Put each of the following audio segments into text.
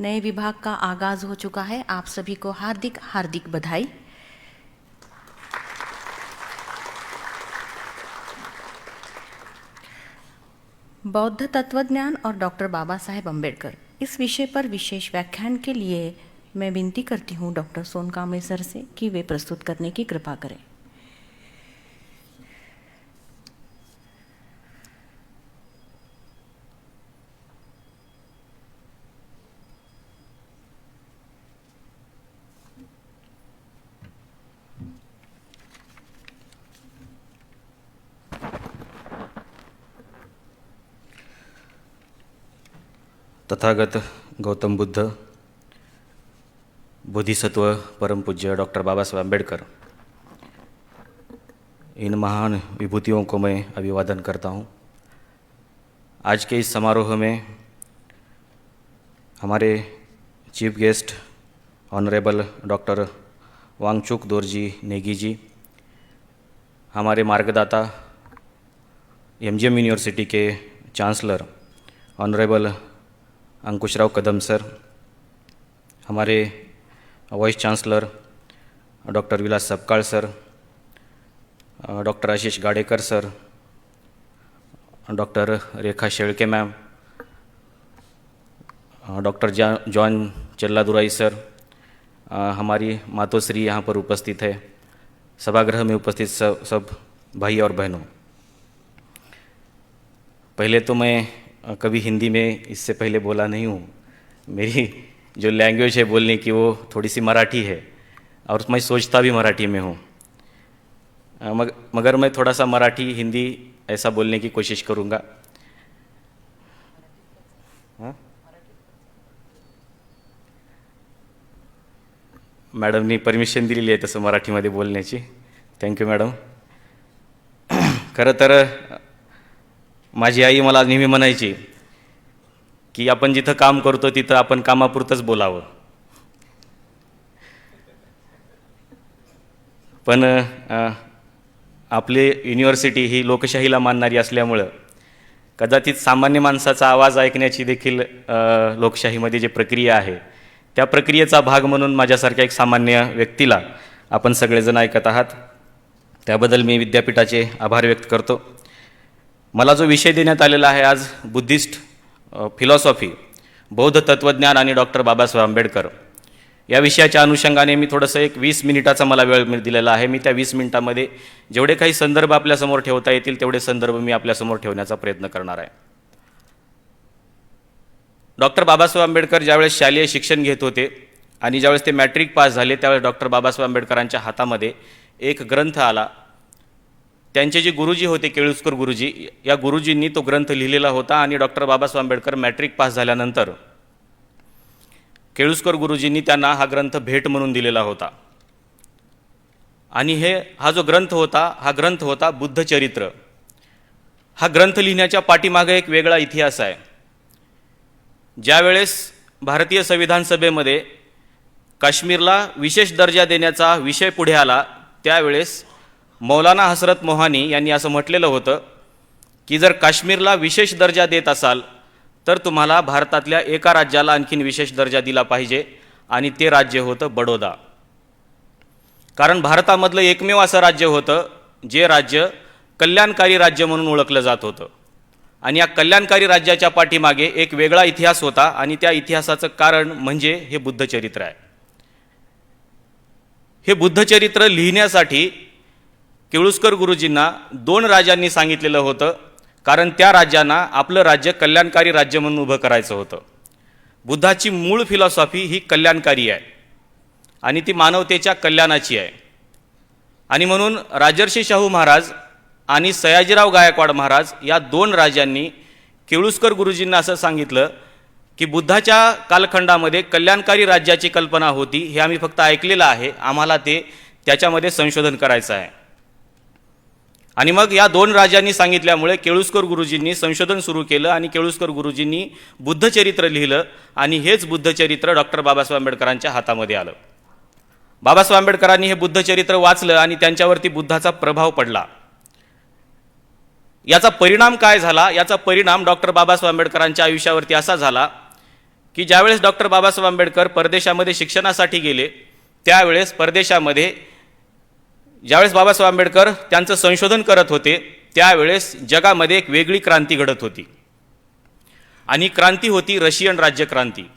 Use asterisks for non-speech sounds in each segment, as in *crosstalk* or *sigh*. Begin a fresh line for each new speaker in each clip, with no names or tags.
नए विभाग का आगाज़ हो चुका है। आप सभी को हार्दिक हार्दिक बधाई। बौद्ध तत्वज्ञान और डॉक्टर बाबा साहेब अंबेडकर इस विषय पर विशेष व्याख्यान के लिए मैं विनती करती हूँ डॉक्टर सोनकांबळे सर से कि वे प्रस्तुत करने की कृपा करें।
तथागत गौतम बुद्ध, बोधिसत्व परम पूज्य डॉक्टर बाबा साहब अंबेडकर इन महान विभूतियों को मैं अभिवादन करता हूँ। आज के इस समारोह में हमारे chief guest honourable doctor Wangchuk Dorji Negi ji, हमारे मार्गदाता एमजीएम यूनिवर्सिटी के chancellor honourable Ankushrao Kadam sir, हमारे vice chancellor doctor Vilas Sapkal sir, doctor Ashish Gadekar sir, doctor Rekha Shelke ma'am, doctor John Challadurai sir, हमारी मातोश्री यहाँ पर उपस्थित है। सभागृह में उपस्थित सब सब भाई और बहनों। पहले तो मैं कभी हिंदी में इससे पहले बोला नहीं हूँ। मेरी जो लैंग्वेज है बोलने की वो थोड़ी सी मराठी है और मैं सोचता भी मराठी में हूँ। मग, मगर मैं थोड़ा सा मराठी, हिंदी ऐसा बोलने की कोशिश करूँगा। हाँ? मॅडमनी परमिशन दिलेली आहे तसं मराठीमध्ये बोलण्याची। Thank you madam. *clears throat* खरं तर माझी आई मला नेहमी म्हणायची की आपण जिथं काम करतो तिथं आपण कामापुरतंच बोलावं. पण आपली युनिव्हर्सिटी ही लोकशाहीला मानणारी असल्यामुळं कदाचित सामान्य माणसाचा आवाज ऐकण्याची देखील लोकशाहीमध्ये जी प्रक्रिया आहे त्या प्रक्रियेचा भाग म्हणून माझ्यासारख्या एक सामान्य व्यक्तीला आपण सगळेजण ऐकत आहात. त्याबद्दल मी विद्यापीठाचे आभार व्यक्त करतो. मला जो विषय देण्यात आलेला आहे आज बुद्धिस्ट फिलॉसॉफी बौद्ध तत्त्वज्ञान आणि डॉक्टर बाबासाहेब आंबेडकर या विषयाच्या अनुषंगाने मी थोडंसं एक वीस मिनिटाचा मला वेळ दिलेला आहे. मी त्या वीस मिनिटामध्ये जेवढे काही संदर्भ आपल्यासमोर ठेवता येतील तेवढे संदर्भ मी आपल्यासमोर ठेवण्याचा प्रयत्न करणार आहे. डॉक्टर बाबासाहेब आंबेडकर ज्यावेळेस शालेय शिक्षण घेत होते आणि ज्यावेळेस ते मॅट्रिक पास झाले त्यावेळेस डॉक्टर बाबासाहेब आंबेडकरांच्या हातामध्ये एक ग्रंथ आला. त्यांचे जे गुरुजी होते केळुस्कर गुरुजी या गुरुजींनी तो ग्रंथ लिहिलेला होता आणि doctor Babasaheb Ambedkar matric pass झाल्यानंतर केळुस्कर गुरुजींनी त्यांना हा ग्रंथ भेट म्हणून दिलेला होता. आणि हे हा जो ग्रंथ होता हा ग्रंथ होता बुद्धचरित्र. हा ग्रंथ लिहिण्याच्या पाठीमागे एक वेगळा इतिहास आहे. ज्यावेळेस भारतीय संविधान सभेमध्ये काश्मीरला विशेष दर्जा देण्याचा विषय पुढे आला त्यावेळेस मौलाना हसरत मोहानी यांनी असं म्हटलेलं होतं की जर काश्मीरला विशेष दर्जा देत असाल तर तुम्हाला भारतातल्या एका राज्याला आणखीन विशेष दर्जा दिला पाहिजे आणि ते राज्य होतं बडोदा. कारण भारतामधलं एकमेव असं राज्य होतं जे राज्य कल्याणकारी राज्य म्हणून ओळखलं जात होतं. आणि या कल्याणकारी राज्याच्या पाठीमागे एक वेगळा इतिहास होता आणि त्या इतिहासाचं कारण म्हणजे हे बुद्धचरित्र आहे. हे बुद्धचरित्र लिहिण्यासाठी केळुस्कर गुरुजींना दोन राजांनी सांगितलेलं होतं कारण त्या राजांना आपलं राज्य कल्याणकारी राज्य म्हणून उभं करायचं होतं. बुद्धाची मूळ फिलॉसॉफी ही कल्याणकारी आहे. आणि ती मानवतेच्या कल्याणाची आहे. आणि म्हणून राजर्षी शाहू महाराज आणि सयाजीराव गायकवाड महाराज या दोन राजांनी केळुस्कर गुरुजींना असं सांगितलं की बुद्धाच्या कालखंडामध्ये कल्याणकारी राज्याची कल्पना होती हे आम्ही फक्त ऐकलेलं आहे आम्हाला ते त्याच्यामध्ये संशोधन करायचं आहे. आणि मग या दोन राजांनी सांगितल्यामुळे केळुस्कर गुरुजींनी संशोधन सुरू केलं आणि केळुस्कर गुरुजींनी बुद्धचरित्र लिहिलं आणि हेच बुद्धचरित्र डॉक्टर बाबासाहेब आंबेडकरांच्या हातामध्ये आलं. बाबासाहेब आंबेडकरांनी हे बुद्धचरित्र वाचलं आणि त्यांच्यावरती बुद्धाचा प्रभाव पडला. याचा परिणाम काय झाला? याचा परिणाम डॉक्टर बाबासाहेब आंबेडकरांच्या आयुष्यावरती असा झाला की ज्यावेळेस डॉक्टर बाबासाहेब आंबेडकर परदेशामध्ये शिक्षणासाठी गेले त्यावेळेस परदेशामध्ये ज्यावेळेस बाबासाहेब आंबेडकर त्यांचं संशोधन करत होते त्यावेळेस जगामध्ये एक वेगळी क्रांती घडत होती. आणि क्रांती होती रशियन राज्यक्रांती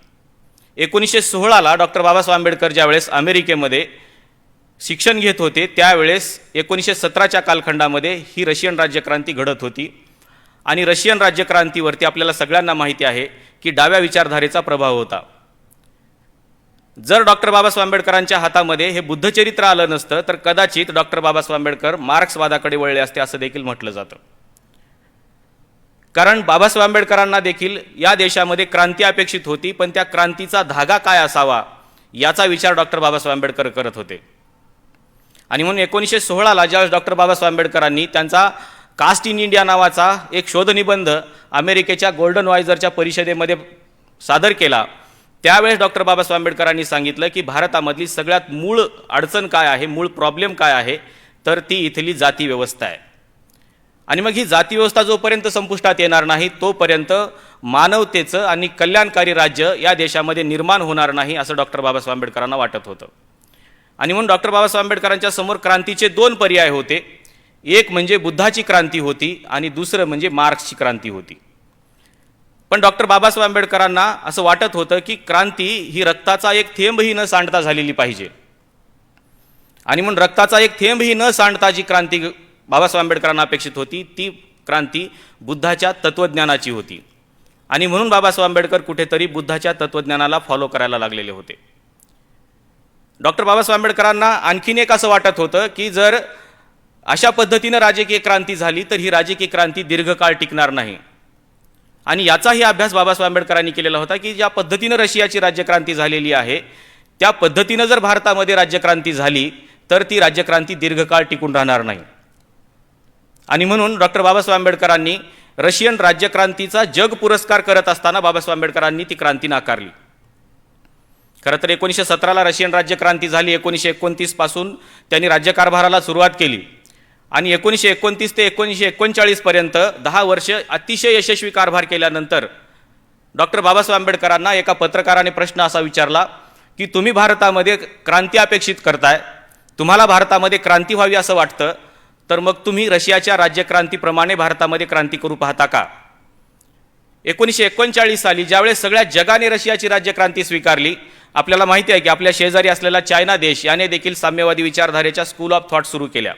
एकोणीसशे सोळाला डॉक्टर बाबासाहेब आंबेडकर ज्यावेळेस अमेरिकेमध्ये शिक्षण घेत होते त्यावेळेस एकोणीसशे सतराच्या कालखंडामध्ये ही रशियन राज्यक्रांती घडत होती. आणि रशियन राज्यक्रांतीवरती आपल्याला सगळ्यांना माहिती आहे की डाव्या विचारधारेचा प्रभाव होता. जर डॉक्टर बाबासाहेब आंबेडकरांच्या हातामध्ये हे बुद्धचरित्र आलं नसतं तर कदाचित डॉक्टर बाबासाहेब आंबेडकर मार्क्सवादाकडे वळले असते असं देखील म्हटलं जातं. कारण बाबासाहेब आंबेडकरांना देखील या देशामध्ये क्रांती अपेक्षित होती पण त्या क्रांतीचा धागा काय असावा याचा विचार डॉक्टर बाबासाहेब आंबेडकर करत होते. आणि म्हणून एकोणीसशे सोळाला ज्यावेळेस डॉक्टर बाबासाहेब आंबेडकरांनी त्यांचा कास्ट इन इंडिया नावाचा एक शोधनिबंध अमेरिकेच्या गोल्डन वायझरच्या परिषदेमध्ये सादर केला त्यावेळेस डॉक्टर बाबासाहेब आंबेडकरांनी सांगितलं की भारतामधली सगळ्यात मूळ अडचण काय आहे मूळ प्रॉब्लेम काय आहे तर ती इथली जाती व्यवस्था आहे. आणि मग ही जाती व्यवस्था जोपर्यंत संपुष्टात येणार नाही तोपर्यंत मानवतेचं आणि कल्याणकारी राज्य या देशामध्ये निर्माण होणार नाही असं डॉक्टर बाबासाहेब आंबेडकरांना वाटत होतं. आणि म्हणून डॉक्टर बाबासाहेब आंबेडकरांच्या समोर क्रांतीचे दोन पर्याय होते. एक म्हणजे बुद्धाची क्रांती होती आणि दुसरं म्हणजे मार्क्सची क्रांती होती. पण डॉक्टर बाबासाहेब आंबेडकरांना असं वाटत होतं की क्रांती ही रक्ताचा एक थेंबही न सांडता झालेली पाहिजे. आणि म्हणून रक्ताचा एक थेंबही न सांडता जी क्रांती बाबासाहेब आंबेडकरांना अपेक्षित होती ती क्रांती बुद्धाच्या तत्त्वज्ञानाची होती. आणि म्हणून बाबासाहेब आंबेडकर कुठेतरी बुद्धाच्या तत्त्वज्ञानाला फॉलो करायला लागलेले होते. डॉक्टर बाबासाहेब आंबेडकरांना आणखीन एक असं वाटत होतं की जर अशा पद्धतीनं राजकीय क्रांती झाली तर ही राजकीय क्रांती दीर्घकाळ टिकणार नाही. आणि याचाही अभ्यास बाबासाहेब आंबेडकरांनी केलेला होता की ज्या पद्धतीनं रशियाची राज्यक्रांती झालेली आहे त्या पद्धतीनं जर भारतामध्ये राज्यक्रांती झाली तर ती राज्यक्रांती दीर्घकाळ टिकून राहणार नाही. आणि म्हणून डॉक्टर बाबासाहेब आंबेडकरांनी रशियन राज्यक्रांतीचा जग पुरस्कार करत असताना बाबासाहेब आंबेडकरांनी ती क्रांती नाकारली. खरं तर एकोणीसशे सतराला रशियन राज्यक्रांती झाली एकोणीसशे एकोणतीसपासून त्यांनी राज्यकारभाराला सुरुवात केली. आणि एकोणीसशे एकोणतीस ते एकोणीसशे एकोणचाळीसपर्यंत दहा वर्ष अतिशय यशस्वी कारभार केल्यानंतर डॉक्टर बाबासाहेब आंबेडकरांना एका पत्रकाराने प्रश्न असा विचारला की तुम्ही भारतामध्ये क्रांती अपेक्षित करताय तुम्हाला भारतामध्ये क्रांती व्हावी असं वाटतं तर मग तुम्ही रशियाच्या राज्यक्रांतीप्रमाणे भारतामध्ये क्रांती करू पाहता का? एकोणीसशे एकोणचाळीस साली ज्यावेळेस सगळ्या जगाने रशियाची राज्यक्रांती स्वीकारली आपल्याला माहिती आहे की आपल्या शेजारी असलेला चायना देश याने देखील साम्यवादी विचारधारेच्या स्कूल ऑफ थॉट सुरू केल्या.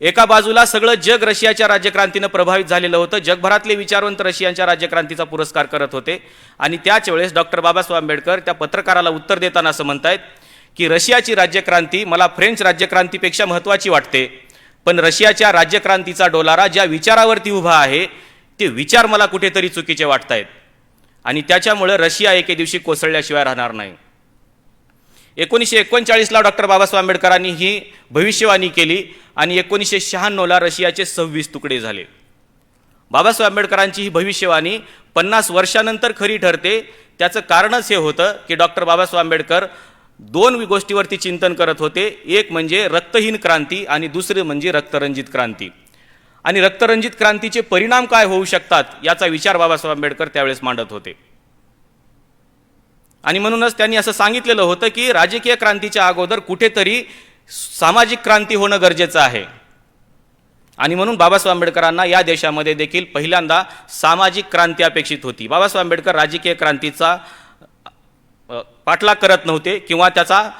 एका बाजूला सगळं जग रशियाच्या राज्यक्रांतीनं प्रभावित झालेलं होतं. जगभरातले विचारवंत रशियांच्या राज्यक्रांतीचा पुरस्कार करत होते. आणि त्याच वेळेस डॉक्टर बाबासाहेब आंबेडकर त्या पत्रकाराला उत्तर देताना असं म्हणतायत की रशियाची राज्यक्रांती मला फ्रेंच राज्यक्रांतीपेक्षा महत्त्वाची वाटते. पण रशियाच्या राज्यक्रांतीचा डोलारा ज्या विचारावरती उभा आहे ते विचार मला कुठेतरी चुकीचे वाटत आहेत आणि त्याच्यामुळं रशिया एके दिवशी कोसळल्याशिवाय राहणार नाही. एकोणीसशे एकोणचाळीसला डॉक्टर बाबासाहेब आंबेडकरांनी ही भविष्यवाणी केली आणि एकोणीसशे शहाण्णवला रशियाचे सव्वीस तुकडे झाले. बाबासाहेब आंबेडकरांची ही भविष्यवाणी पन्नास वर्षानंतर खरी ठरते. त्याचं कारणच हे होतं की डॉक्टर बाबासाहेब आंबेडकर दोन गोष्टीवरती चिंतन करत होते. एक म्हणजे रक्तहीन क्रांती आणि दुसरे म्हणजे रक्तरंजित क्रांती. आणि रक्तरंजित क्रांतीचे परिणाम काय होऊ शकतात याचा विचार बाबासाहेब आंबेडकर त्यावेळेस मांडत होते. आणि म्हणूनच त्यांनी असं सांगितलेलं होतं की राजकीय क्रांतीच्या अगोदर कुठेतरी सामाजिक क्रांती होणं गरजेचं आहे. आणि म्हणून बाबासाहेब आंबेडकरांना या देशामध्ये देखील पहिल्यांदा सामाजिक क्रांती अपेक्षित होती. बाबासाहेब आंबेडकर राजकीय क्रांतीचा पाठलाग करत नव्हते किंवा त्याचा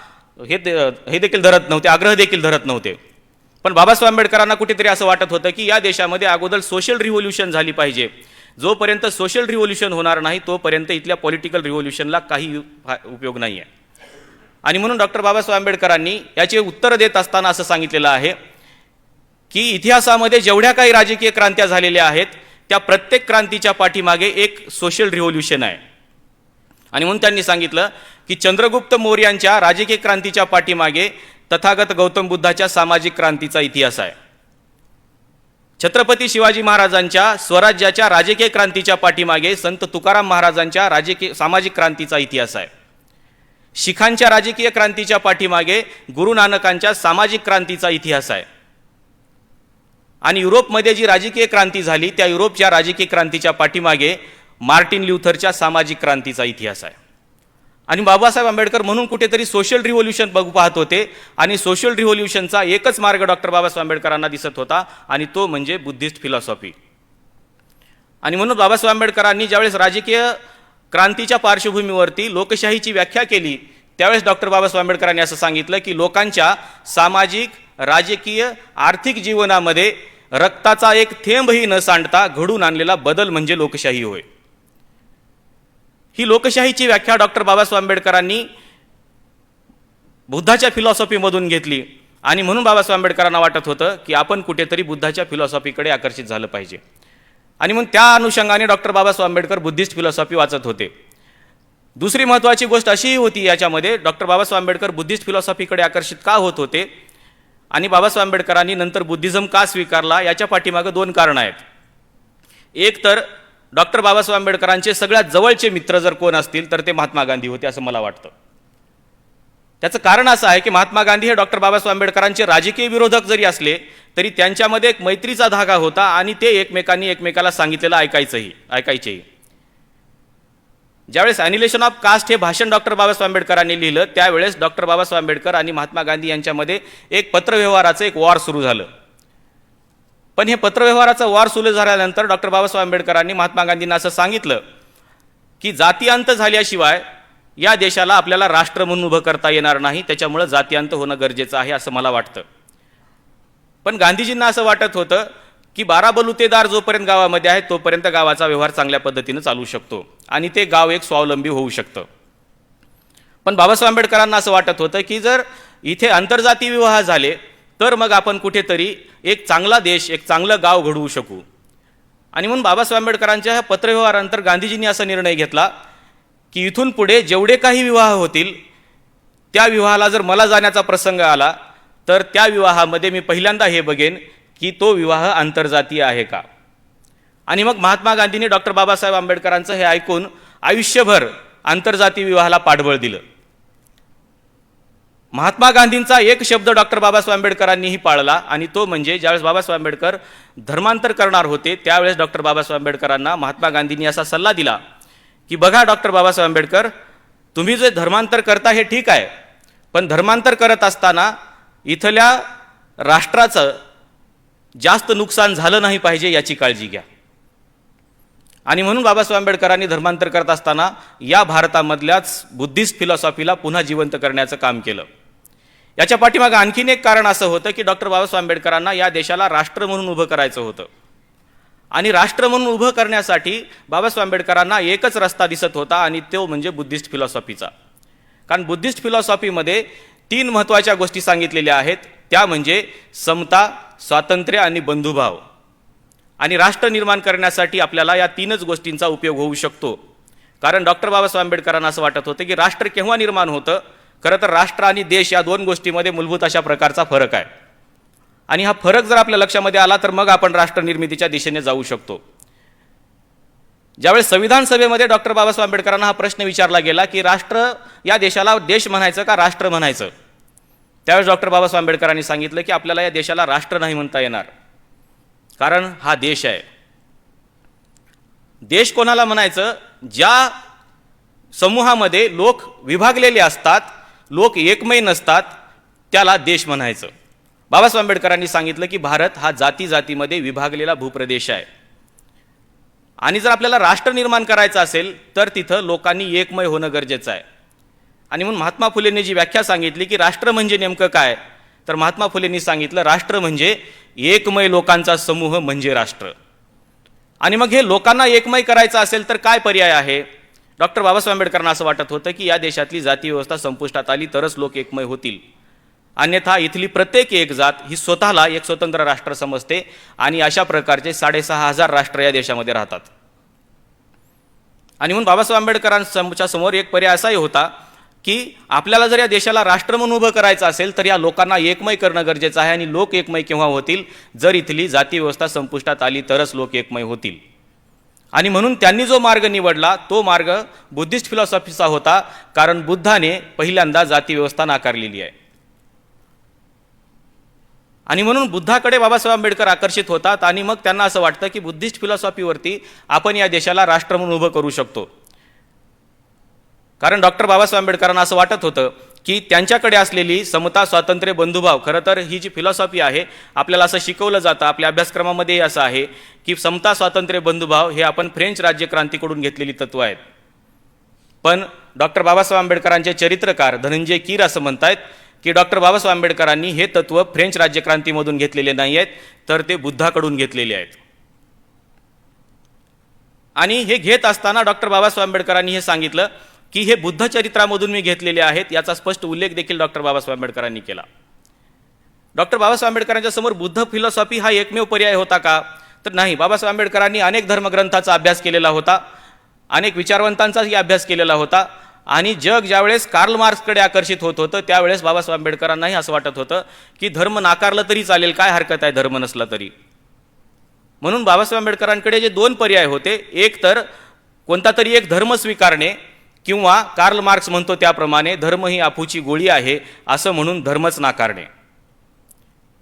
हे दे- हे देखील धरत नव्हते आग्रह देखील धरत नव्हते. पण बाबासाहेब आंबेडकरांना कुठेतरी असं वाटत होतं की या देशामध्ये अगोदर सोशल रिव्होल्युशन झाली पाहिजे. जोपर्यंत सोशल रिव्होल्युशन होणार नाही तोपर्यंत इथल्या पॉलिटिकल रिव्होल्युशनला काही फा- उपयोग नाही आहे आणि म्हणून डॉक्टर बाबासाहेब आंबेडकरांनी याचे उत्तर देत असताना असं सांगितलेलं आहे की इतिहासामध्ये जेवढ्या काही राजकीय क्रांत्या झालेल्या आहेत त्या प्रत्येक क्रांतीच्या पाठीमागे एक सोशल रिव्होल्युशन आहे. आणि म्हणून त्यांनी सांगितलं की चंद्रगुप्त मौर्यांच्या राजकीय क्रांतीच्या पाठीमागे तथागत गौतम बुद्धाच्या सामाजिक क्रांतीचा इतिहास आहे. छत्रपती शिवाजी महाराजांच्या स्वराज्याच्या राजकीय क्रांतीच्या पाठीमागे संत तुकाराम महाराजांच्या राजकीय सामाजिक क्रांतीचा इतिहास आहे. शिखांच्या राजकीय क्रांतीच्या पाठीमागे गुरु नानकांच्या सामाजिक क्रांतीचा इतिहास आहे. आणि युरोपमध्ये जी राजकीय क्रांती झाली त्या युरोपच्या राजकीय क्रांतीच्या पाठीमागे मार्टिन ल्युथरच्या सामाजिक क्रांतीचा इतिहास आहे. आणि बाबासाहेब आंबेडकर म्हणून कुठेतरी सोशल रिव्होल्युशन बघू पाहत होते. आणि सोशल रिव्होल्युशनचा एकच मार्ग डॉक्टर बाबासाहेब आंबेडकरांना दिसत होता. आणि तो म्हणजे बुद्धिस्ट फिलॉसॉफी आणि म्हणून बाबासाहेब आंबेडकरांनी ज्यावेळेस राजकीय क्रांतीच्या पार्श्वभूमीवरती लोकशाहीची व्याख्या केली त्यावेळेस डॉक्टर बाबासाहेब आंबेडकरांनी असं सांगितलं की लोकांच्या सामाजिक राजकीय आर्थिक जीवनामध्ये रक्ताचा एक थेंबही न सांडता घडून आणलेला बदल म्हणजे लोकशाही होय. ही लोकशाहीची व्याख्या डॉक्टर बाबासाहेब आंबेडकरांनी बुद्धाच्या फिलॉसॉफीमधून घेतली. आणि म्हणून बाबासाहेब आंबेडकरांना वाटत होतं की आपण कुठेतरी बुद्धाच्या फिलॉसॉफीकडे आकर्षित झालं पाहिजे. आणि म्हणून त्या अनुषंगाने doctor Babasaheb Ambedkar Buddhist philosophy वाचत होते. दुसरी महत्त्वाची गोष्ट अशीही होती याच्यामध्ये डॉक्टर बाबासाहेब आंबेडकर बुद्धिस्ट फिलॉसॉफीकडे आकर्षित का होत होते? आणि बाबासाहेब आंबेडकरांनी नंतर बुद्धिझम का स्वीकारला? याच्या पाठीमागं दोन कारणं आहेत. एक तर डॉक्टर बाबासाहेब आंबेडकरांचे सगळ्यात जवळचे मित्र जर कोण असतील तर ते महात्मा गांधी होते असं मला वाटतं. त्याचं कारण असं आहे की महात्मा गांधी हे डॉक्टर बाबासाहेब आंबेडकरांचे राजकीय विरोधक जरी असले तरी त्यांच्यामध्ये एक मैत्रीचा धागा होता आणि ते एकमेकांनी एकमेकाला सांगितलेलं ऐकायचंही ऐकायचेही. ज्यावेळेस ॲनिलेशन ऑफ कास्ट हे भाषण डॉक्टर बाबासाहेब आंबेडकरांनी लिहिलं त्यावेळेस डॉक्टर बाबासाहेब आंबेडकर आणि महात्मा गांधी यांच्यामध्ये एक पत्रव्यवहाराचं एक वॉर सुरू झालं. पण हे पत्रव्यवहाराचं वार सुरू झाल्यानंतर डॉक्टर बाबासाहेब आंबेडकरांनी महात्मा गांधींना असं सांगितलं की जातीयांत झाल्याशिवाय या देशाला आपल्याला राष्ट्र म्हणून उभं करता येणार नाही त्याच्यामुळं जातीयांत होणं गरजेचं आहे असं मला वाटतं. पण गांधीजींना असं वाटत होतं की बारा बलुतेदार जोपर्यंत गावामध्ये आहे तोपर्यंत गावाचा व्यवहार चांगल्या पद्धतीनं चालू शकतो आणि ते गाव एक स्वावलंबी होऊ शकतं. पण बाबासाहेब आंबेडकरांना असं वाटत होतं की जर इथे आंतरजातीय विवाह झाले तर मग आपण कुठेतरी एक चांगला देश एक चांगलं गाव घडवू शकू. आणि म्हणून बाबासाहेब आंबेडकरांच्या ह्या पत्रव्यवहारानंतर गांधीजींनी असा निर्णय घेतला की इथून पुढे जेवढे काही विवाह होतील त्या विवाहाला जर मला जाण्याचा प्रसंग आला तर त्या विवाहामध्ये मी पहिल्यांदा हे बघेन की तो विवाह आंतरजातीय आहे का? आणि मग महात्मा गांधींनी डॉक्टर बाबासाहेब आंबेडकरांचं हे ऐकून आयुष्यभर आंतरजातीय विवाहाला पाठबळ दिलं. महात्मा गांधींचा एक शब्द डॉक्टर बाबासाहेब आंबेडकरांनीही पाळला आणि तो म्हणजे ज्यावेळेस बाबासाहेब आंबेडकर धर्मांतर करणार होते त्यावेळेस डॉक्टर बाबासाहेब आंबेडकरांना महात्मा गांधींनी असा सल्ला दिला की बघा डॉक्टर बाबासाहेब आंबेडकर तुम्ही जे धर्मांतर करता हे ठीक आहे पण धर्मांतर करत असताना इथल्या राष्ट्राचं जास्त नुकसान झालं नाही पाहिजे याची काळजी घ्या. आणि म्हणून बाबासाहेब आंबेडकरांनी धर्मांतर करत असताना या भारतामधल्याच बुद्धिस्ट फिलॉसॉफीला पुन्हा जिवंत करण्याचं काम केलं. याच्या पाठीमागं आणखीन एक कारण असं होतं की डॉक्टर बाबासाहेब आंबेडकरांना या देशाला राष्ट्र म्हणून उभं करायचं होतं. आणि राष्ट्र म्हणून उभं करण्यासाठी बाबासाहेब आंबेडकरांना एकच रस्ता दिसत होता आणि तो म्हणजे बुद्धिस्ट फिलॉसॉफीचा. कारण बुद्धिस्ट फिलॉसॉफीमध्ये तीन महत्त्वाच्या गोष्टी सांगितलेल्या आहेत. त्या म्हणजे समता स्वातंत्र्य आणि बंधुभाव. आणि राष्ट्र निर्माण करण्यासाठी आपल्याला या तीनच गोष्टींचा उपयोग होऊ शकतो. कारण डॉक्टर बाबासाहेब आंबेडकरांना असं वाटत होतं की राष्ट्र केव्हा निर्माण होतं? खरं तर राष्ट्र आणि देश या दोन गोष्टीमध्ये मूलभूत अशा प्रकारचा फरक आहे. आणि हा फरक जर आपल्या लक्षामध्ये आला तर मग आपण राष्ट्र निर्मितीच्या दिशेने जाऊ शकतो. ज्यावेळेस संविधान सभेमध्ये डॉक्टर बाबासाहेब आंबेडकरांना हा प्रश्न विचारला गेला की राष्ट्र या देशाला देश म्हणायचं का राष्ट्र म्हणायचं? त्यावेळेस डॉक्टर बाबासाहेब आंबेडकरांनी सांगितलं की आपल्याला या देशाला राष्ट्र नाही म्हणता येणार. कारण हा देश आहे. देश कोणाला म्हणायचं? ज्या समूहामध्ये लोक विभागलेले असतात लोक एकमय नसतात त्याला देश म्हणायचं. बाबासाहेब आंबेडकरांनी सांगितलं की भारत हा जाती जातीमध्ये विभागलेला भूप्रदेश आहे. आणि जर आपल्याला राष्ट्र निर्माण करायचं असेल तर तिथं लोकांनी एकमय होणं गरजेचं आहे. आणि म्हणून महात्मा फुलेंनी जी व्याख्या सांगितली की राष्ट्र म्हणजे नेमकं काय? तर महात्मा फुलेंनी सांगितलं राष्ट्र म्हणजे एकमय लोकांचा समूह म्हणजे राष्ट्र. आणि मग हे लोकांना एकमय करायचं असेल तर काय पर्याय आहे? डॉक्टर बाबासाहेब आंबेडकरांना असं वाटत होतं की या देशातली जाती व्यवस्था संपुष्टात आली तरच लोक एकमय होतील. अन्यथा इथली प्रत्येक एक जात ही स्वतःला एक स्वतंत्र राष्ट्र समजते आणि अशा प्रकारचे साडेसहा हजार राष्ट्र या देशामध्ये राहतात. आणि म्हणून बाबासाहेब आंबेडकरांच्या समोर एक पर्याय असाही होता की आपल्याला जर या देशाला राष्ट्र म्हणून उभं करायचं असेल तर या लोकांना एकमय करणं गरजेचं आहे आणि लोक एकमय केव्हा होतील? जर इथली जाती व्यवस्था संपुष्टात आली तरच लोक एकमय होतील. आणि म्हणून त्यांनी जो मार्ग निवडला तो मार्ग बुद्धिस्ट फिलॉसॉफीचा होता कारण बुद्धाने पहिल्यांदा जाती व्यवस्था नाकारलेली आहे. आणि म्हणून बुद्धाकडे बाबासाहेब आंबेडकर आकर्षित होतात आणि मग त्यांना असं वाटतं की बुद्धिस्ट फिलॉसॉफीवरती आपण या देशाला राष्ट्र म्हणून उभं करू शकतो. कारण डॉक्टर बाबासाहेब आंबेडकरांना असं वाटत होतं की त्यांच्याकडे असलेली समता स्वातंत्र्य बंधुभाव खरं तर ही जी फिलॉसॉफी आहे आपल्याला असं शिकवलं जातं आपल्या अभ्यासक्रमामध्येही असं आहे की समता स्वातंत्र्य बंधुभाव हे आपण फ्रेंच राज्यक्रांतीकडून घेतलेली तत्त्व आहेत. पण डॉक्टर बाबासाहेब आंबेडकरांचे चरित्रकार धनंजय कीर असं म्हणतायत की डॉक्टर बाबासाहेब आंबेडकरांनी हे तत्त्व फ्रेंच राज्यक्रांतीमधून घेतलेले नाही आहेत तर ते बुद्धाकडून घेतलेले आहेत. आणि हे घेत असताना डॉक्टर बाबासाहेब आंबेडकरांनी हे सांगितलं की हे बुद्ध चरित्रामधून मी घेतलेले आहेत याचा स्पष्ट उल्लेख देखील डॉक्टर बाबासाहेब आंबेडकरांनी केला. डॉक्टर बाबासाहेब आंबेडकरांच्या समोर बुद्ध फिलॉसॉफी हा एकमेव पर्याय होता का? तर नाही. बाबासाहेब आंबेडकरांनी अनेक धर्मग्रंथाचा अभ्यास केलेला होता अनेक विचारवंतांचाही अभ्यास केलेला होता आणि जग ज्यावेळेस कार्ल मार्क्सकडे आकर्षित होत होतं त्यावेळेस बाबासाहेब आंबेडकरांनाही असं वाटत होतं की धर्म नाकारलं तरी चालेल काय हरकत आहे धर्म नसला तरी. म्हणून बाबासाहेब आंबेडकरांकडे जे दोन पर्याय होते एक तर कोणता तरी एक धर्म स्वीकारणे किंवा कार्ल मार्क्स म्हणतो त्याप्रमाणे धर्म ही आपूची गोळी आहे असं म्हणून धर्मच नाकारणे.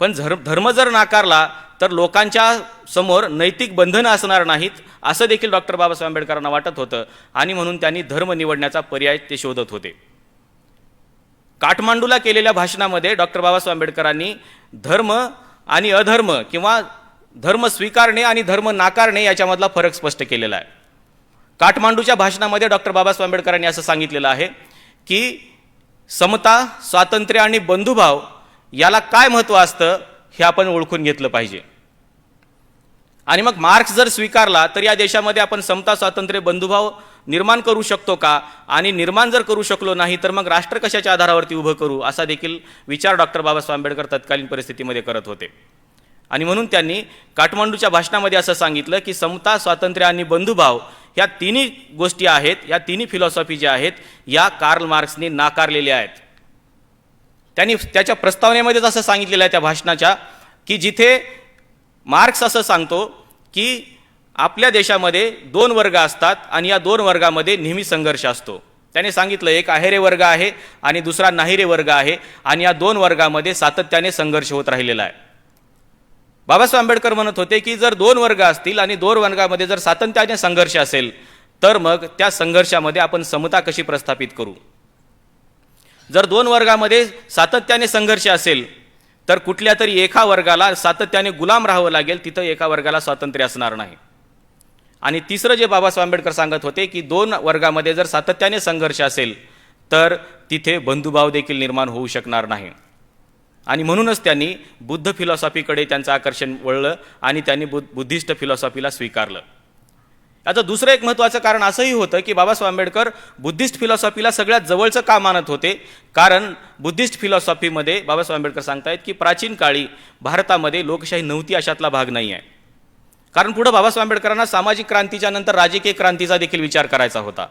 पण धर्म धर्म जर नाकारला तर लोकांच्या समोर नैतिक बंधनं असणार नाहीत असं देखील डॉक्टर बाबासाहेब आंबेडकरांना वाटत होतं आणि म्हणून त्यांनी धर्म निवडण्याचा पर्याय ते शोधत होते. काठमांडूला केलेल्या भाषणामध्ये डॉक्टर बाबासाहेब आंबेडकरांनी धर्म आणि अधर्म किंवा धर्म स्वीकारणे आणि धर्म नाकारणे याच्यामधला फरक स्पष्ट केलेला आहे. काठमांडूच्या भाषणामध्ये डॉक्टर बाबासाहेब आंबेडकरांनी असं सांगितलेलं आहे की समता स्वातंत्र्य आणि बंधुभाव याला काय महत्त्व असतं हे आपण ओळखून घेतलं पाहिजे. आणि मग मार्क्स जर स्वीकारला तर या देशामध्ये आपण समता स्वातंत्र्य बंधुभाव निर्माण करू शकतो का? आणि निर्माण जर करू शकलो नाही तर मग राष्ट्र कशाच्या आधारावरती उभं करू? असा देखील विचार डॉक्टर बाबासाहेब आंबेडकर तत्कालीन परिस्थितीमध्ये करत होते. आणि म्हणून त्यांनी काठमांडूच्या भाषणामध्ये असं सांगितलं की समता स्वातंत्र्य आणि बंधुभाव ह्या तिन्ही गोष्टी आहेत या तिन्ही फिलॉसॉफी ज्या आहेत या कार्ल मार्क्सने नाकारलेल्या आहेत. त्यांनी त्याच्या प्रस्तावनेमध्येच असं सांगितलेलं आहे त्या भाषणाच्या की जिथे मार्क्स असं सांगतो की आपल्या देशामध्ये दोन वर्ग असतात आणि या दोन वर्गामध्ये नेहमी संघर्ष असतो. त्याने सांगितलं एक अहेरे वर्ग आहे आणि दुसरा नाहिरे वर्ग आहे आणि या दोन वर्गामध्ये सातत्याने संघर्ष होत राहिलेला आहे. बाबासाहेब आंबेडकर म्हणत होते की जर दोन वर्ग असतील आणि दोन वर्गामध्ये जर सातत्याने संघर्ष असेल तर मग त्या संघर्षामध्ये आपण समता कशी प्रस्थापित करू? जर दोन वर्गामध्ये सातत्याने संघर्ष असेल तर कुठल्या तरी एका वर्गाला सातत्याने गुलाम राहावं लागेल तिथं एका वर्गाला स्वातंत्र्य असणार नाही. आणि तिसरं जे बाबासाहेब आंबेडकर सांगत होते की दोन वर्गामध्ये जर सातत्याने संघर्ष असेल तर तिथे बंधुभाव देखील निर्माण होऊ शकणार नाही. आणि म्हणूनच त्यांनी बुद्ध फिलॉसॉफीकडे त्यांचं आकर्षण वळलं आणि त्यांनी बुद्ध बुद्धिस्ट फिलॉसॉफीला स्वीकारलं. याचं दुसरं एक महत्त्वाचं कारण असंही होतं की बाबासाहेब आंबेडकर बुद्धिस्ट फिलॉसॉफीला सगळ्यात जवळचं का मानत होते? कारण बुद्धिस्ट फिलॉसॉफीमध्ये बाबासाहेब आंबेडकर सांगतायत की प्राचीन काळी भारतामध्ये लोकशाही नव्हती अशातला भाग नाही आहे. कारण पुढं बाबासाहेब आंबेडकरांना सामाजिक क्रांतीच्या नंतर राजकीय क्रांतीचा देखील विचार करायचा होता.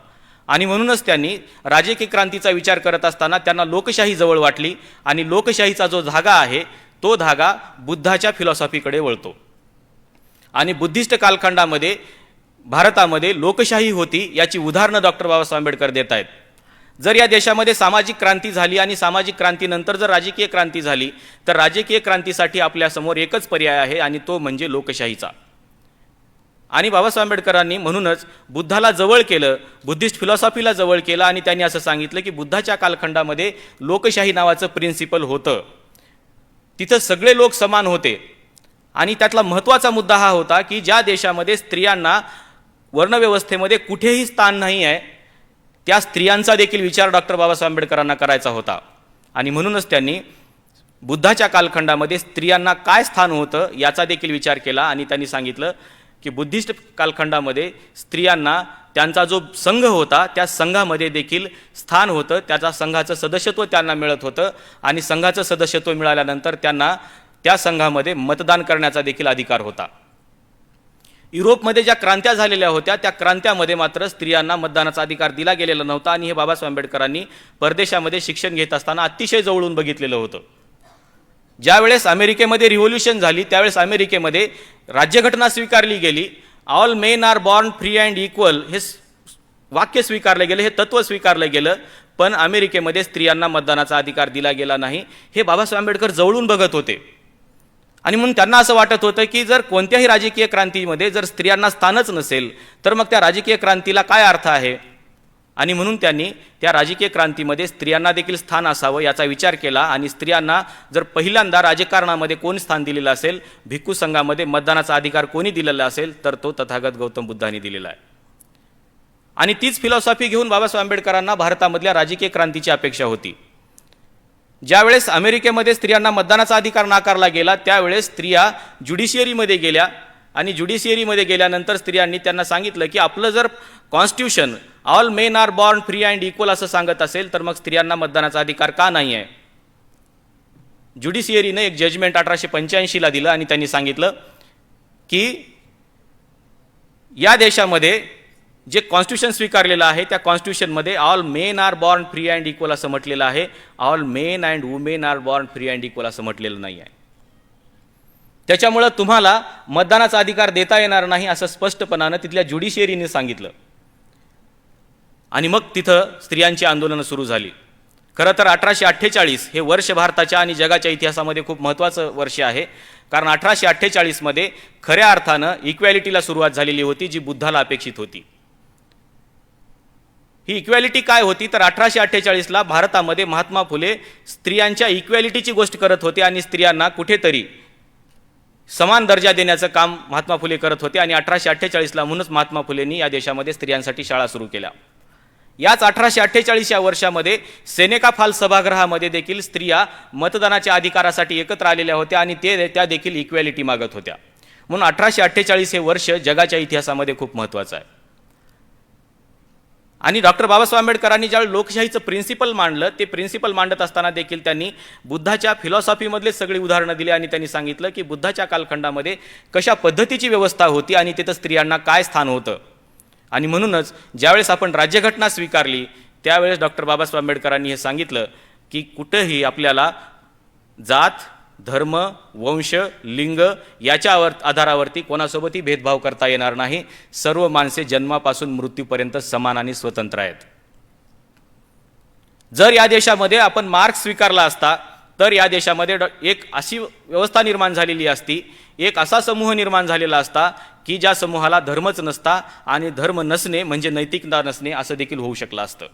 आणि म्हणूनच त्यांनी राजकीय क्रांतीचा विचार करत असताना त्यांना लोकशाही जवळ वाटली आणि लोकशाहीचा जो धागा आहे तो धागा बुद्धाच्या फिलॉसॉफीकडे वळतो. आणि बुद्धिस्ट कालखंडामध्ये भारतामध्ये लोकशाही होती याची उदाहरणं डॉक्टर बाबासाहेब आंबेडकर देत आहेत. जर या देशामध्ये सामाजिक क्रांती झाली आणि सामाजिक क्रांतीनंतर जर राजकीय क्रांती झाली तर राजकीय क्रांतीसाठी आपल्यासमोर एकच पर्याय आहे आणि तो म्हणजे लोकशाहीचा. आणि बाबासाहेब आंबेडकरांनी म्हणूनच बुद्धाला जवळ केलं बुद्धिस्ट फिलॉसॉफीला जवळ केलं आणि त्यांनी असं सांगितलं की बुद्धाच्या कालखंडामध्ये लोकशाही नावाचं प्रिन्सिपल होतं. तिथं सगळे लोक समान होते. आणि त्यातला महत्त्वाचा मुद्दा हा होता की ज्या देशामध्ये स्त्रियांना वर्णव्यवस्थेमध्ये कुठेही स्थान नाही आहे त्या स्त्रियांचा देखील विचार डॉक्टर बाबासाहेब आंबेडकरांना करायचा होता. आणि म्हणूनच त्यांनी बुद्धाच्या कालखंडामध्ये स्त्रियांना काय स्थान होतं याचा देखील विचार केला आणि त्यांनी सांगितलं की बुद्धिस्ट कालखंडामध्ये स्त्रियांना त्यांचा जो संघ होता त्या संघामध्ये देखील स्थान होतं. त्याचा संघाचं सदस्यत्व त्यांना मिळत होतं आणि संघाचं सदस्यत्व मिळाल्यानंतर त्यांना त्या संघामध्ये मतदान करण्याचा देखील अधिकार होता. युरोपमध्ये ज्या क्रांत्या झालेल्या होत्या त्या क्रांत्यामध्ये मात्र स्त्रियांना मतदानाचा अधिकार दिला गेलेला नव्हता आणि हे बाबासाहेब आंबेडकरांनी परदेशामध्ये शिक्षण घेत असताना अतिशय जवळून बघितलेलं होतं. ज्यावेळेस अमेरिकेमध्ये रिव्होल्युशन झाली त्यावेळेस अमेरिकेमध्ये राज्यघटना स्वीकारली गेली. All men are born free and equal हे वाक्य स्वीकारलं गेलं हे तत्त्व स्वीकारलं गेलं पण अमेरिकेमध्ये स्त्रियांना मतदानाचा अधिकार दिला गेला नाही. हे बाबासाहेब आंबेडकर जवळून बघत होते. आणि म्हणून त्यांना असं वाटत होतं की जर कोणत्याही राजकीय क्रांतीमध्ये जर स्त्रियांना स्थानच नसेल तर मग त्या राजकीय क्रांतीला काय अर्थ आहे? आणि म्हणून त्यांनी त्या राजकीय क्रांतीमध्ये स्त्रियांना देखील स्थान असावं याचा विचार केला. आणि स्त्रियांना जर पहिल्यांदा राजकारणामध्ये कोण स्थान दिलेलं असेल भिक्खू संघामध्ये मतदानाचा अधिकार कोणी दिलेला असेल तर तो तथागत गौतम बुद्धांनी दिलेला आहे. आणि तीच फिलॉसॉफी घेऊन बाबासाहेब आंबेडकरांना भारतामधल्या राजकीय क्रांतीची अपेक्षा होती. ज्यावेळेस अमेरिकेमध्ये स्त्रियांना मतदानाचा अधिकार नाकारला गेला त्यावेळेस स्त्रिया ज्युडिशियरीमध्ये गेल्या. आणि ज्युडिशियरीमध्ये गेल्यानंतर स्त्रियांनी त्यांना सांगितलं की आपलं जर constitution all men are born free and equal असं सांगत असेल तर मग स्त्रियांना मतदानाचा अधिकार का नाही आहे ज्युडिशियरीनं एक जजमेंट अठराशे पंच्याऐंशीला दिलं आणि त्यांनी सांगितलं की या देशामध्ये जे कॉन्स्टिट्यूशन स्वीकारलेलं आहे त्या कॉन्स्टिट्यूशनमध्ये all men are born free and equal असं म्हटलेलं आहे. All men and women are born free and equal असं म्हटलेलं नाही आहे त्याच्यामुळं तुम्हाला मतदानाचा अधिकार देता येणार नाही असं स्पष्टपणानं तिथल्या ज्युडिशियरीने सांगितलं. आणि मग तिथं स्त्रियांची आंदोलनं सुरू झाली. खरं तर अठराशे अठ्ठेचाळीस हे वर्ष भारताच्या आणि जगाच्या इतिहासामध्ये खूप महत्त्वाचं वर्ष आहे. कारण अठराशे अठ्ठेचाळीसमध्ये खऱ्या अर्थानं इक्वॅलिटीला सुरुवात झालेली होती जी बुद्धाला अपेक्षित होती. ही इक्वॅलिटी काय होती? तर अठराशे अठ्ठेचाळीसला भारतामध्ये महात्मा फुले स्त्रियांच्या इक्वॅलिटीची गोष्ट करत होते आणि स्त्रियांना कुठेतरी समान दर्जा देण्याचं काम महात्मा फुले करत होते आणि अठराशे अठ्ठेचाळीसला म्हणूनच महात्मा फुलेंनी या देशामध्ये स्त्रियांसाठी शाळा सुरू केल्या. याच अठराशे अठ्ठेचाळीस या वर्षामध्ये सेनेका फाल सभागृहामध्ये देखील स्त्रिया मतदानाच्या अधिकारासाठी एकत्र आलेल्या होत्या आणि ते त्या देखील इक्वॅलिटी मागत होत्या. म्हणून अठराशे अठ्ठेचाळीस हे वर्ष जगाच्या इतिहासामध्ये खूप महत्त्वाचं आहे. आणि डॉक्टर बाबासाहेब आंबेडकरांनी ज्यावेळी लोकशाहीचं प्रिन्सिपल मांडलं ते प्रिन्सिपल मांडत असताना देखील त्यांनी बुद्धाच्या फिलॉसॉफीमधले सगळी उदाहरणं दिली आणि त्यांनी सांगितलं की बुद्धाच्या कालखंडामध्ये कशा पद्धतीची व्यवस्था होती आणि तिथं स्त्रियांना काय स्थान होतं. आणि म्हणूनच ज्यावेळेस आपण राज्यघटना स्वीकारली त्यावेळेस डॉक्टर बाबासाहेब आंबेडकरांनी हे सांगितलं की कुठंही आपल्याला जात धर्म वंश लिंग याच्यावर आधारावरती कोणासोबतही भेदभाव करता येणार नाही. सर्व माणसे जन्मापासून मृत्यूपर्यंत समान आणि स्वतंत्र आहेत. जर या देशामध्ये आपण मार्क्स स्वीकारला असता तर या देशामध्ये एक अशी व्यवस्था निर्माण झालेली असती एक असा समूह निर्माण झालेला असता की ज्या समूहाला धर्मच नसता आणि धर्म नसणे म्हणजे नैतिकता नसणे असं देखील होऊ शकलं असतं.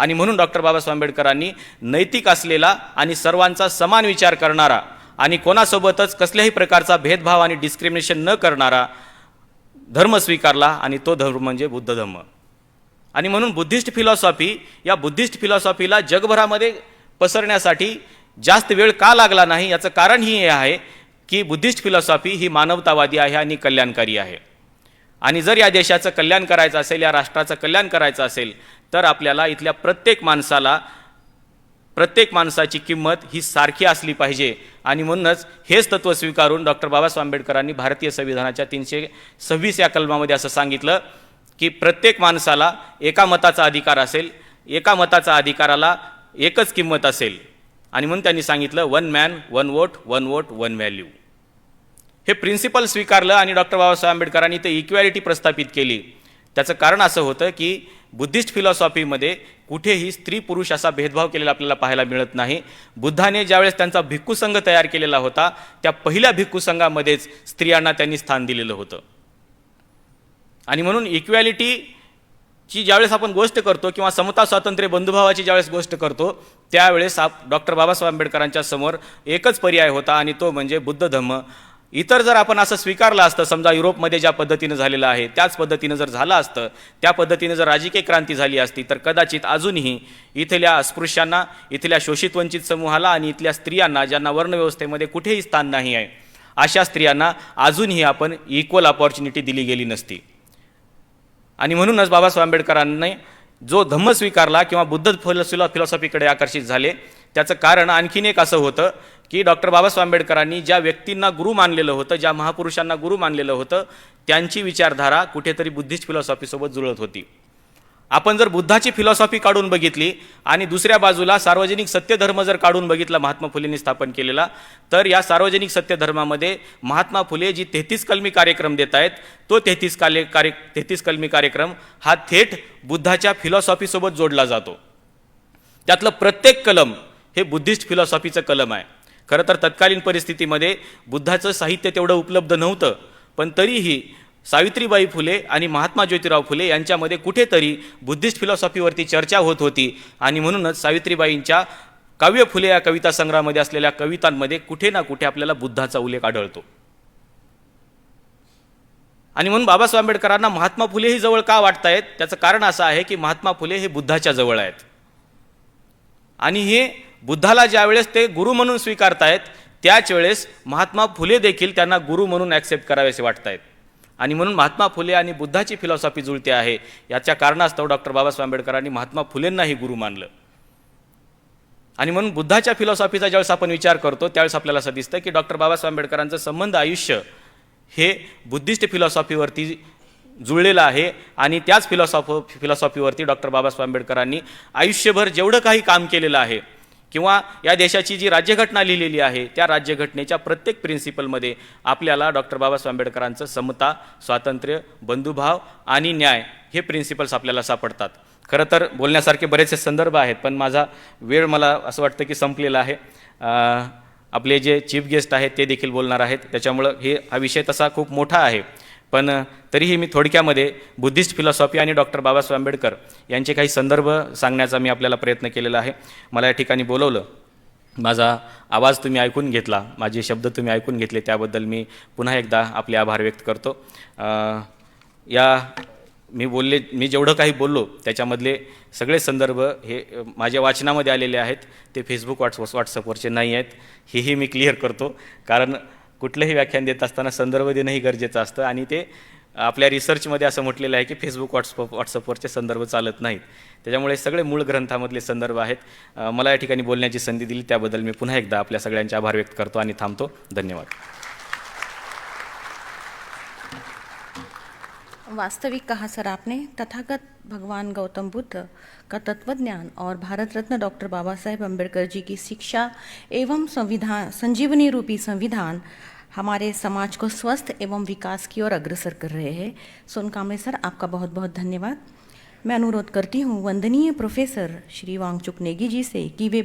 आणि म्हणून डॉक्टर बाबासाहेब आंबेडकरांनी नैतिक असलेला आणि सर्वांचा समान विचार करणारा आणि कोणासोबतच कसल्याही प्रकारचा भेदभाव आणि डिस्क्रिमिनेशन न करणारा धर्म स्वीकारला आणि तो धर्म म्हणजे बुद्ध धर्म. आणि म्हणून बुद्धिस्ट फिलॉसॉफी या बुद्धिस्ट फिलॉसॉफीला जगभरामध्ये पसरण्यासाठी जास्त वेळ का लागला नाही याचं कारण ही हे आहे की बुद्धिस्ट फिलॉसॉफी ही मानवतावादी आहे आणि कल्याणकारी आहे. आणि जर या देशाचं कल्याण करायचं असेल या राष्ट्राचं कल्याण करायचं असेल तर आपल्याला इथल्या प्रत्येक माणसाला प्रत्येक माणसाची किंमत ही सारखी असली पाहिजे. आणि म्हणूनच हेच तत्त्व स्वीकारून डॉक्टर बाबासाहेब आंबेडकरांनी भारतीय संविधानाच्या तीनशे सव्वीस या कलमामध्ये असं सांगितलं की प्रत्येक माणसाला एका मताचा अधिकार असेल एका मताचा अधिकाराला एकच किंमत असेल. आणि म्हणून त्यांनी सांगितलं one man one vote one vote one value हे प्रिन्सिपल स्वीकारलं आणि डॉक्टर बाबासाहेब आंबेडकरांनी ते इक्वॅलिटी प्रस्थापित केली. त्याचं कारण असं होतं की बुद्धिस्ट फिलॉसॉफीमध्ये कुठेही स्त्री पुरुष असा भेदभाव केलेला आपल्याला पाहायला मिळत नाही. बुद्धाने ज्यावेळेस त्यांचा भिक्खू संघ तयार केलेला होता त्या पहिल्या भिक्खू संघामध्येच स्त्रियांना त्यांनी स्थान दिलेलं होतं. आणि म्हणून इक्वॅलिटीची ज्यावेळेस आपण गोष्ट करतो किंवा समता स्वातंत्र्य बंधुभावाची ज्यावेळेस गोष्ट करतो त्यावेळेस आप डॉक्टर बाबासाहेब आंबेडकरांच्या समोर एकच पर्याय होता आणि तो म्हणजे बुद्ध धम्म. इतर जर आपण असं स्वीकारलं असतं समजा युरोपमध्ये ज्या पद्धतीनं झालेलं आहे त्याच पद्धतीनं जर झालं असतं त्या पद्धतीनं जर राजकीय क्रांती झाली असती तर कदाचित अजूनही इथल्या अस्पृश्यांना इथल्या शोषित वंचित समूहाला आणि इथल्या स्त्रियांना ज्यांना वर्णव्यवस्थेमध्ये कुठेही स्थान नाही आहे अशा स्त्रियांना अजूनही आपण इक्वल अपॉर्च्युनिटी दिली गेली नसती. आणि म्हणूनच बाबासाहेब आंबेडकरांनी जो धम्म स्वीकारला किंवा बुद्ध फिलॉसॉफीकडे आकर्षित झाले त्याचं कारण आणखीन एक असं होतं की डॉक्टर बाबासाहेब आंबेडकरांनी ज्या व्यक्तींना गुरु मानलेलं होतं ज्या महापुरुषांना गुरु मानलेलं होतं त्यांची विचारधारा कुठेतरी बुद्धिस्ट फिलॉसॉफीसोबत जुळत होती. आपण जर बुद्धाची फिलॉसॉफी काढून बघितली आणि दुसऱ्या बाजूला सार्वजनिक सत्यधर्म जर काढून बघितला महात्मा फुलेंनी स्थापन केलेला तर या सार्वजनिक सत्यधर्मामध्ये महात्मा फुले जी तेहतीस कलमी कार्यक्रम देत आहेत तो तेहतीस काले कार्य तेहतीस कलमी कार्यक्रम हा थेट बुद्धाच्या फिलॉसॉफीसोबत जोडला जातो. त्यातलं प्रत्येक कलम हे बुद्धिस्ट फिलॉसॉफीचं कलम आहे. खरं तर तत्कालीन परिस्थितीमध्ये बुद्धाचं साहित्य तेवढं उपलब्ध नव्हतं पण तरीही सावित्रीबाई फुले आणि महात्मा ज्योतिराव फुले यांच्यामध्ये कुठेतरी बुद्धिस्ट फिलॉसॉफीवरती चर्चा होत होती आणि म्हणूनच सावित्रीबाईंच्या काव्य फुले या कविता संग्रहामध्ये असलेल्या कवितांमध्ये कुठे ना कुठे आपल्याला बुद्धाचा उल्लेख आढळतो. आणि म्हणून बाबासाहेब आंबेडकरांना महात्मा फुले ही जवळ का वाटतायत? त्याचं कारण असं आहे की महात्मा फुले हे बुद्धाच्या जवळ आहेत. आणि हे बुद्धाला ज्यावेळेस ते गुरु म्हणून स्वीकारतायत त्याच वेळेस महात्मा फुले देखील त्यांना गुरु म्हणून ॲक्सेप्ट करावेसे वाटतायत. आणि म्हणून महात्मा फुले आणि बुद्धाची फिलॉसॉफी जुळते आहे याच्या कारणास्तव डॉक्टर बाबासाहेब आंबेडकरांनी महात्मा फुलेंनाही गुरु मानलं. आणि म्हणून बुद्धाच्या फिलॉसॉफीचा ज्यावेळेस आपण विचार करतो त्यावेळेस आपल्याला असं दिसतं की डॉक्टर बाबासाहेब आंबेडकरांचं संबंध आयुष्य हे बुद्धिस्ट फिलॉसॉफीवरती जुळलेलं आहे आणि त्याच फिलॉसॉफ फिलॉसॉफीवरती डॉक्टर बाबासाहेब आंबेडकरांनी आयुष्यभर जेवढं काही काम केलेलं आहे किंवा या देशाची जी राज्यघटना लिहिलेली आहे त्या राज्यघटनेच्या प्रत्येक प्रिन्सिपलमध्ये आपल्याला डॉक्टर बाबासाहेब आंबेडकरांचं समता स्वातंत्र्य बंधुभाव आणि न्याय हे प्रिन्सिपल्स आपल्याला सापडतात. खरं तर बोलण्यासारखे बरेचसे संदर्भ आहेत पण माझा वेळ मला असं वाटतं की संपलेला आहे. आपले जे चीफ गेस्ट आहेत ते देखील बोलणार आहेत. त्याच्यामुळं हे हा विषय तसा खूप मोठा आहे. पण तरीही मी थोडक्यामध्ये बुद्धिस्ट फिलॉसॉफी आणि डॉक्टर बाबासाहेब आंबेडकर यांचे काही संदर्भ सांगण्याचा मी आपल्याला प्रयत्न केलेला आहे. मला या ठिकाणी बोलवलं. माझा आवाज तुम्ही ऐकून घेतला माझे शब्द तुम्ही ऐकून घेतले त्याबद्दल मी पुन्हा एकदा आपले आभार व्यक्त करतो. या मी बोलले मी जेवढं काही बोललो त्याच्यामधले सगळे संदर्भ हे माझ्या वाचनामध्ये आलेले आहेत. ते फेसबुक व्हॉट्सअप व्हॉट्सअपवरचे नाही आहेत. हेही मी क्लिअर करतो. कारण कुठलंही व्याख्यान देत असताना संदर्भ देणंही गरजेचं असतं. आणि ते आपल्या रिसर्चमध्ये असं म्हटलेलं आहे की फेसबुक व्हॉट्सअप व्हॉट्सअपवरचे संदर्भ चालत नाहीत. त्याच्यामुळे सगळे मूळ ग्रंथामधले संदर्भ आहेत. मला या ठिकाणी बोलण्याची संधी दिली. त्याबद्दल मी पुन्हा एकदा आपल्या सगळ्यांचे आभार व्यक्त करतो आणि थांबतो. धन्यवाद.
वास्तविक कहा सर आपने? तथागत भगवान गौतम बुद्ध का तत्वज्ञान और भारत रत्न डॉक्टर बाबा साहेब अम्बेडकर जी की शिक्षा एवं संविधान संजीवनी रूपी संविधान हमारे समाज को स्वस्थ एवं विकास की ओर अग्रसर कर रहे हैं। सोनकामे सर, आपका बहुत बहुत धन्यवाद। मैं अनुरोध करती हूँ, वंदनीय प्रोफेसर श्री वांगचुक नेगी जी से कि वे